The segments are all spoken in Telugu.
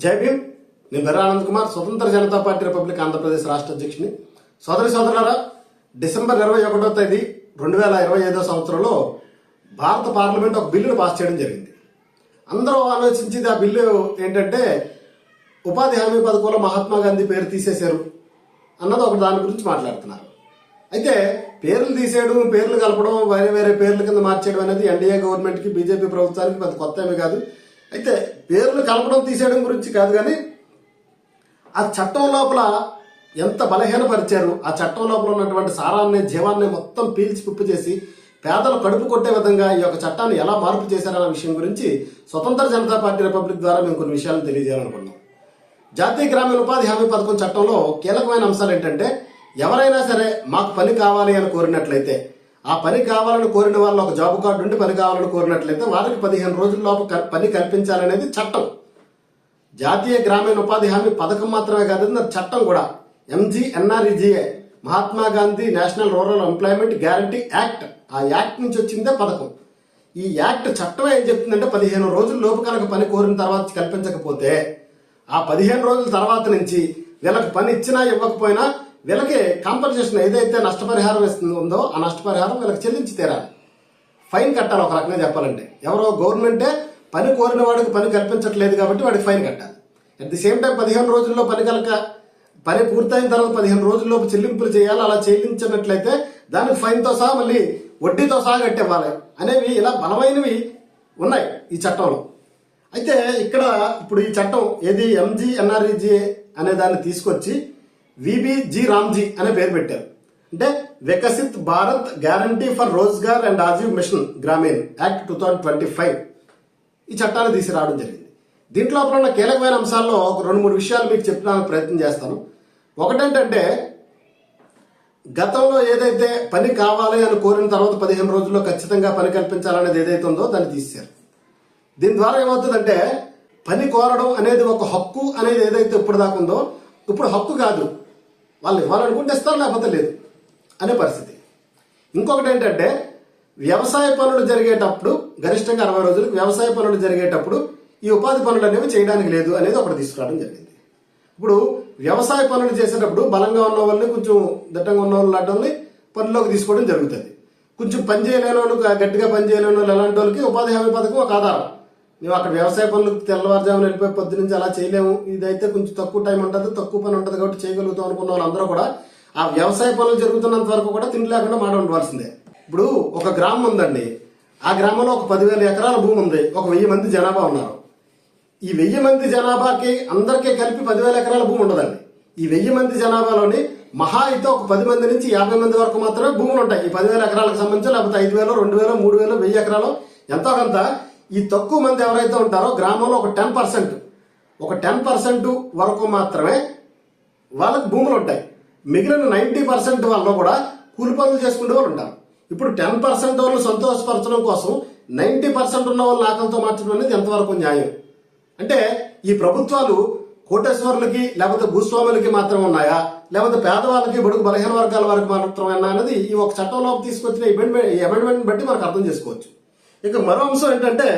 జై భీమ్. నేను బెర్ర ఆనంద్ కుమార్ స్వతంత్ర జనతా పార్టీ రిపబ్లిక్ ఆంధ్రప్రదేశ్ రాష్ట్ర అధ్యక్షుని. సోదరి సోదరులారా డిసెంబర్ ఇరవై ఒకటో తేదీ రెండు వేల ఇరవై ఐదో సంవత్సరంలో భారత పార్లమెంట్ ఒక బిల్లును పాస్ చేయడం జరిగింది. అందరూ ఆలోచించింది ఆ బిల్లు ఏంటంటే ఉపాధి హామీ పథకంలో మహాత్మా గాంధీ పేరు తీసేశారు అన్నది ఒక దాని గురించి మాట్లాడుతున్నారు. అయితే పేర్లు తీసేయడం పేర్లు కలపడం వేరే వేరే పేర్ల కింద మార్చేయడం అనేది ఎన్డీఏ గవర్నమెంట్కి బీజేపీ ప్రభుత్వానికి పెద్ద కొత్త ఏమీ కాదు. అయితే పేర్లు కలపడం తీసేయడం గురించి కాదు కానీ ఆ చట్టం లోపల ఎంత బలహీనపరిచారు ఆ చట్టం లోపల ఉన్నటువంటి సారాన్ని జీవాన్ని మొత్తం పీల్చి పిప్పు చేసి పేదలు కడుపు కొట్టే విధంగా ఈ యొక్క చట్టాన్ని ఎలా మార్పు చేశారన్న విషయం గురించి స్వతంత్ర జనతా పార్టీ రిపబ్లిక్ ద్వారా మేము కొన్ని విషయాలను తెలియజేయాలనుకున్నాం జాతీయ గ్రామీణ ఉపాధి హామీ పథకం చట్టంలో కీలకమైన అంశాలు ఏంటంటే ఎవరైనా సరే మాకు పని కావాలి అని కోరినట్లయితే ఆ పని కావాలని కోరిన వాళ్ళు ఒక జాబ్ కార్డు ఉండి పని కావాలని కోరినట్లయితే వారికి పదిహేను రోజుల లోపు పని కల్పించాలనేది చట్టం. జాతీయ గ్రామీణ ఉపాధి హామీ పథకం మాత్రమే కాదు చట్టం కూడా. MGNREGA Mahatma Gandhi national rural employment guarantee act. ఆ యాక్ట్ నుంచి వచ్చిందే పథకం. ఈ యాక్ట్ చట్టం ఏం చెప్తుందంటే పదిహేను రోజుల లోపు కనుక పని కోరిన తర్వాత కల్పించకపోతే ఆ పదిహేను రోజుల తర్వాత నుంచి వీళ్ళకి పని ఇచ్చినా ఇవ్వకపోయినా వీళ్ళకి కాంపన్సేషన్ ఏదైతే నష్టపరిహారం ఇస్తుంది ఉందో ఆ నష్టపరిహారం వీళ్ళకి చెల్లించి తీరాలి. ఫైన్ కట్టాలి ఒక రకంగా చెప్పాలంటే. ఎవరో గవర్నమెంటే పని కోరిన వాడికి పని కల్పించట్లేదు కాబట్టి వాడికి ఫైన్ కట్టాలి. అట్ ది సేమ్ టైం పదిహేను రోజుల్లో పని కలక పని పూర్తయిన తర్వాత పదిహేను రోజుల్లోపు చెల్లింపులు చేయాలి అలా చెల్లించినట్లయితే దానికి ఫైన్తో సహా మళ్ళీ వడ్డీతో సహా కట్టేవ్వాలి అనేవి ఇలా బలమైనవి ఉన్నాయి ఈ చట్టంలో. అయితే ఇక్కడ ఇప్పుడు ఈ చట్టం ఏది ఎంజీ ఎన్ఆర్ఈజీ అనే దాన్ని తీసుకొచ్చి విబిజి రామ్జీ అనే పేరు పెట్టారు. అంటే Viksit Bharat guarantee for Rozgar and Ajeev mission Gramin act two thousand twenty five ఈ చట్టాన్ని తీసుకురావడం జరిగింది. దీంట్లో ఉన్న కీలకమైన అంశాల్లో ఒక రెండు మూడు విషయాలు మీకు చెప్పడానికి ప్రయత్నం చేస్తాను. ఒకటేంటంటే గతంలో ఏదైతే పని కావాలి అని కోరిన తర్వాత పదిహేను రోజుల్లో ఖచ్చితంగా పని కల్పించాలనేది ఏదైతే ఉందో దాన్ని తీశారు దీని ద్వారా ఏమవుతుందంటే పని కోరడం అనేది ఒక హక్కు అనేది ఏదైతే ఇప్పుడు దాకా ఉందో ఇప్పుడు హక్కు కాదు. వాళ్ళు ఇవ్వాలనుకుంటే ఇస్తారు లేకపోతే లేదు అనే పరిస్థితి. ఇంకొకటి ఏంటంటే వ్యవసాయ పనులు జరిగేటప్పుడు గరిష్టంగా అరవై రోజులకు వ్యవసాయ పనులు జరిగేటప్పుడు ఈ ఉపాధి పనులు అనేవి చేయడానికి లేదు అనేది ఒకటి తీసుకురావడం జరిగింది. ఇప్పుడు వ్యవసాయ పనులు చేసేటప్పుడు బలంగా ఉన్న వాళ్ళని కొంచెం దట్టంగా ఉన్న వాళ్ళు లాంటి వాళ్ళని పనిలోకి తీసుకోవడం జరుగుతుంది. కొంచెం పని చేయలేని వాళ్ళు గట్టిగా పని చేయలేని వాళ్ళు అలాంటి వాళ్ళకి ఉపాధి హామీ పథకం ఒక ఆధారం. మేము అక్కడ వ్యవసాయ పనులు తెల్లవారుజామున వెళ్ళిపోయి పొద్దు నుంచి అలా చేయలేము. ఇదైతే కొంచెం తక్కువ టైం ఉంటుంది తక్కువ పని ఉంటుంది కాబట్టి చేయగలుగుతాం అనుకున్న వాళ్ళందరూ కూడా ఆ వ్యవసాయ పనులు జరుగుతున్నంత వరకు కూడా తిండి లేకుండా మాట ఉండవలసిందే. ఇప్పుడు ఒక గ్రామం ఉందండి. ఆ గ్రామంలో ఒక పదివేల ఎకరాల భూమి ఉంది. ఒక వెయ్యి మంది జనాభా ఉన్నారు. ఈ వెయ్యి మంది జనాభాకి అందరికీ కలిపి పదివేల ఎకరాల భూమి ఉండదండి. ఈ వెయ్యి మంది జనాభాలోని మహా అయితే ఒక పది మంది నుంచి యాభై మంది వరకు మాత్రమే భూములు ఉంటాయి. ఈ పదివేల ఎకరాలకు సంబంధించి లేకపోతే ఐదు వేలు రెండు వేలు మూడు వేలు వెయ్యి ఎకరాలు ఎంతో కొంత ఈ తక్కువ మంది ఎవరైతే ఉంటారో గ్రామంలో ఒక టెన్ పర్సెంట్. ఒక టెన్ పర్సెంట్ వరకు మాత్రమే వాళ్ళకి భూములు ఉంటాయి. మిగిలిన నైంటీ పర్సెంట్ వాళ్ళు కూడా కూలి పనులు చేసుకునే వాళ్ళు ఉంటారు. ఇప్పుడు టెన్ పర్సెంట్ వాళ్ళు సంతోషపరచడం కోసం నైంటీ పర్సెంట్ ఉన్న వాళ్ళని ఆకలితో మార్చడం అనేది ఎంతవరకు న్యాయం? అంటే ఈ ప్రభుత్వాలు కోటేశ్వరులకి లేకపోతే భూస్వాములకి మాత్రమే ఉన్నాయా? లేకపోతే పేదవాళ్ళకి బడుగు బలహీన వర్గాల వారికి మాత్రమేనా? అనేది ఈ ఒక చట్టంలోకి తీసుకొచ్చిన అమెండ్మెంట్ బట్టి మనకు అర్థం చేసుకోవచ్చు. ఇక మరో అంశం ఏంటంటే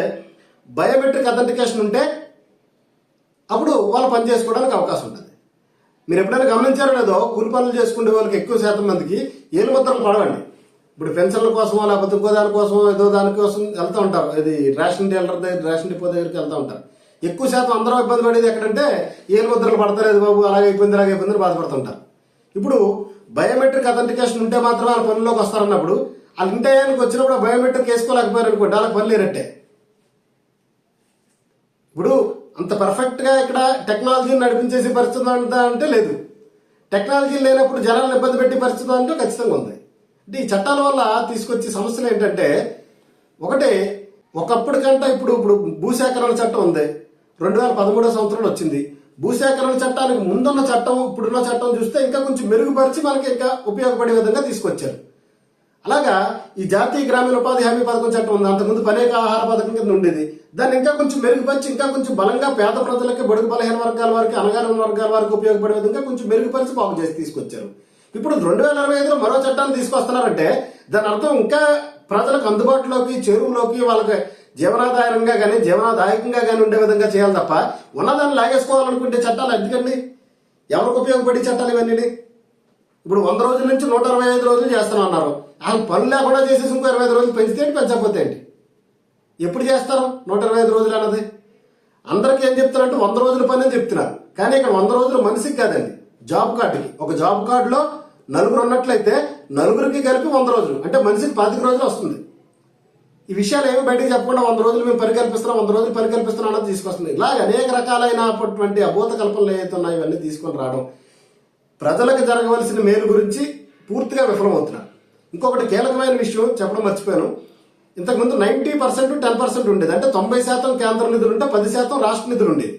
బయోమెట్రిక్ అథెంటికేషన్ ఉంటే అప్పుడు వాళ్ళు పని చేసుకోవడానికి అవకాశం ఉంటుంది. మీరు ఎప్పుడైనా గమనించారో లేదో కూలి పనులు చేసుకునే వాళ్ళకి ఎక్కువ శాతం మందికి ఏలు ముద్రలు పడవండి. ఇప్పుడు పెన్షన్ల కోసమో లేకపోతే ఇంకో దానికోసమో ఏదో దానికోసం వెళ్తూ ఉంటారు. ఇది రేషన్ డీలర్ దగ్గర రేషన్ డిపో దగ్గరికి వెళ్తూ ఉంటారు. ఎక్కువ శాతం అందరూ ఇబ్బంది పడేది ఎక్కడంటే ఏలు ముద్రలు పడతలేదు బాబు అలాగే ఇబ్బంది అలాగే ఇబ్బంది బాధపడుతుంటారు ఇప్పుడు బయోమెట్రిక్ అథెంటికేషన్ ఉంటే మాత్రమే వాళ్ళ పనుల్లోకి వస్తారన్నప్పుడు వాళ్ళు ఇంటయానికి వచ్చినప్పుడు బయోమెట్రిక్ వేసుకోలేకపోయారు అనుకో వాళ్ళకి పని లేనట్టే. ఇప్పుడు అంత పర్ఫెక్ట్గా ఇక్కడ టెక్నాలజీని నడిపించేసి పరిస్థితి ఉందా అంటే లేదు. టెక్నాలజీ లేనప్పుడు జనాలను ఇబ్బంది పెట్టి పరిస్థితి అంటే ఖచ్చితంగా ఉంది. అంటే ఈ చట్టాల వల్ల తీసుకొచ్చే సమస్యలు ఏంటంటే ఒకటి ఒకప్పుడు కంటే ఇప్పుడు ఇప్పుడు భూసేకరణ చట్టం ఉంది. రెండు వేల పదమూడో సంవత్సరంలో వచ్చింది. భూసేకరణ చట్టానికి ముందున్న చట్టం ఇప్పుడున్న చట్టం చూస్తే ఇంకా కొంచెం మెరుగుపరిచి మనకి ఇంకా ఉపయోగపడే విధంగా తీసుకొచ్చారు. అలాగా ఈ జాతీయ గ్రామీణ ఉపాధి హామీ పథకం చట్టం ఉంది. అంతకుముందు పనేక ఆహార పథకం కింద ఉండేది. దాన్ని ఇంకా కొంచెం మెరుగుపరిచి ఇంకా కొంచెం బలంగా పేద ప్రజలకి బడుగు బలహీన వర్గాల వారికి అనగారిన వర్గాల వారికి ఉపయోగపడే విధంగా కొంచెం మెరుగుపరిచి బాగు చేసి తీసుకొచ్చారు. ఇప్పుడు రెండు వేల ఇరవై ఐదులో మరో చట్టాన్ని తీసుకొస్తున్నారంటే దాని అర్థం ఇంకా ప్రజలకు అందుబాటులోకి చెరువులోకి వాళ్ళకి జీవనాధారంగా కానీ జీవనాదాయకంగా కానీ ఉండే విధంగా చేయాలి తప్ప ఉన్నదాన్ని లాగేసుకోవాలనుకుంటే చట్టాలు ఎందుకండి? ఎవరికి ఉపయోగపడే చట్టాలు ఇవన్నీ ఇప్పుడు వంద రోజుల నుంచి నూట అరవై ఐదు రోజులు చేస్తున్నాం అన్నారు పనులు లేకుండా చేసేసి ఇంకో ఇరవై ఐదు రోజులు పెంచితే పెంచకపోతే ఏంటి? ఎప్పుడు చేస్తారు? నూట ఇరవై ఐదు రోజులు అన్నది. అందరికీ ఏం చెప్తారంటే వంద రోజుల పని అని చెప్తున్నారు. కానీ ఇక్కడ వంద రోజులు మనిషికి కాదండి. జాబ్ కార్డుకి. ఒక జాబ్ కార్డులో నలుగురు ఉన్నట్లయితే నలుగురికి కలిపి వంద రోజులు. అంటే మనిషికి పాతిక రోజులు వస్తుంది. ఈ విషయాలు ఏమి బయటకు చెప్పకుండా వంద రోజులు మేము పరికల్పిస్తున్నాం వంద రోజులు పరికల్పిస్తున్నాం అన్నది తీసుకొస్తుంది. ఇలాగ అనేక రకాలైనటువంటి అభూత కల్పనలు ఏవైతే ఉన్నాయో ఇవన్నీ తీసుకొని రావడం ప్రజలకు జరగవలసిన మేలు గురించి పూర్తిగా విఫలమవుతున్నారు. ఇంకొకటి కీలకమైన విషయం చెప్పడం మర్చిపోయాను. ఇంతకుముందు నైంటీ పర్సెంట్ టెన్ పర్సెంట్ ఉండేది. అంటే తొంభై శాతం కేంద్ర నిధులు ఉంటే పది శాతం రాష్ట్ర నిధులు ఉండేది.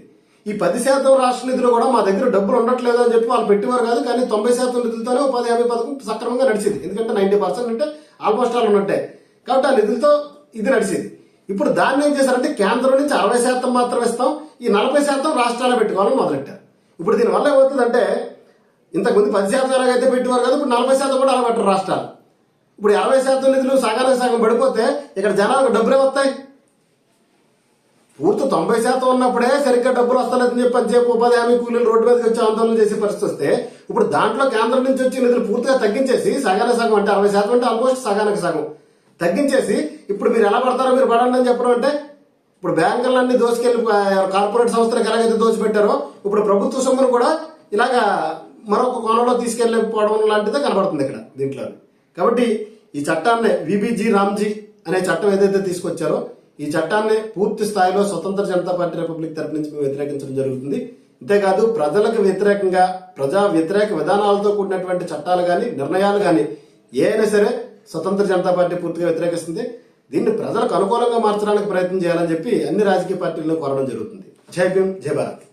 ఈ పది శాతం రాష్ట్ర నిధులు కూడా మా దగ్గర డబ్బులు ఉండట్లేదు అని చెప్పి వాళ్ళు పెట్టేవారు కాదు కానీ తొంభై శాతం నిధులతోనే ఉపాధి హామీ పథకం సక్రమంగా నడిచింది. ఎందుకంటే నైన్టీ పర్సెంట్ అంటే ఆల్మోస్ట్ ఆల్ ఉన్నట్టే. కాబట్టి ఆ నిధులతో ఇది నడిచింది. ఇప్పుడు దాన్ని ఏం చేశారంటే కేంద్రం నుంచి అరవై శాతం మాత్రం ఇస్తాం ఈ నలభై శాతం రాష్ట్రాలు పెట్టుకోవాలని మొదలెట్టారు. ఇప్పుడు దీనివల్ల ఏమవుతుందంటే ఇంతకుముందు పది శాతం ఎలాగైతే పెట్టేవారు కాదు ఇప్పుడు నలభై శాతం కూడా అలా రాష్ట్రాలు. ఇప్పుడు అరవై శాతం నిధులు సగానికి సగం పడిపోతే ఇక్కడ జనాలకు డబ్బులే వస్తాయి. పూర్తి తొంభై శాతం ఉన్నప్పుడే సరిగ్గా డబ్బులు వస్తలేదని చెప్పి అని చెప్పి ఉపాధి హామీ కూలీలు రోడ్డు మీదకి వచ్చి ఆందోళన చేసే పరిస్థితి వస్తే ఇప్పుడు దాంట్లో కేంద్రం నుంచి వచ్చే నిధులు పూర్తిగా తగ్గించేసి సగానికి సగం అంటే అరవై శాతం అంటే ఆల్మోస్ట్ సగానికి సగం. తగ్గించేసి ఇప్పుడు మీరు ఎలా పడతారో మీరు పడండి అని చెప్పడం అంటే ఇప్పుడు బ్యాంకులన్నీ దోచుకెళ్ళి కార్పొరేట్ సంస్థలకు ఎలాగైతే దోచిపెట్టారో ఇప్పుడు ప్రభుత్వ సొమ్మును కూడా ఇలాగా మరొక కోణంలో తీసుకెళ్ళిపోవడం లాంటిదే కనబడుతుంది ఇక్కడ దీంట్లో కాబట్టి ఈ చట్టాన్ని విబిజీ రామ్జీ అనే చట్టం ఏదైతే తీసుకొచ్చారో ఈ చట్టాన్ని పూర్తి స్థాయిలో స్వతంత్ర జనతా పార్టీ రిపబ్లిక్ తరపు నుంచి మేము వ్యతిరేకించడం జరుగుతుంది. అంతేకాదు ప్రజలకు వ్యతిరేకంగా ప్రజా వ్యతిరేక విధానాలతో కూడినటువంటి చట్టాలు కానీ నిర్ణయాలు కానీ ఏదైనా సరే స్వతంత్ర జనతా పార్టీ పూర్తిగా వ్యతిరేకిస్తుంది. దీన్ని ప్రజలకు అనుకూలంగా మార్చడానికి ప్రయత్నం చేయాలని చెప్పి అన్ని రాజకీయ పార్టీలను కోరడం జరుగుతుంది. జై భీమ్ జై భారత్.